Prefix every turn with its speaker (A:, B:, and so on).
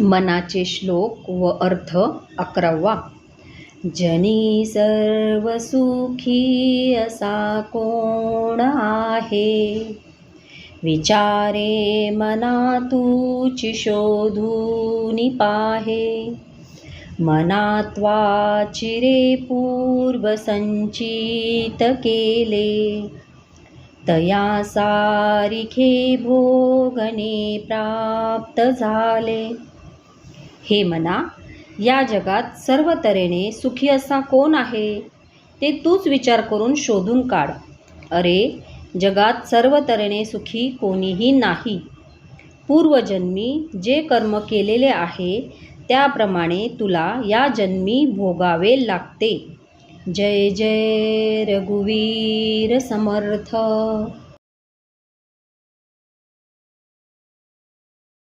A: मनाचे श्लोक व अर्थ अकरावा. जनी सर्व सुखी असा कोण आहे? विचारे मना तूची शोधूनी पाहे. मनात्वा चिरे पूर्व संचित केले. तया सारिखे भोगणे प्राप्त झाले. हे मना या जगात सर्व तऱ्हेने सुखी असा कोण आहे? ते तूच विचार करून शोधून काढ. अरे जगात सर्व तऱ्हेने सुखी कोणीही नाही. पूर्वजन्मी जे कर्म केलेले आहे त्याप्रमाणे तुला या जन्मी भोगावे लागते. जय जय रघुवीर समर्थ!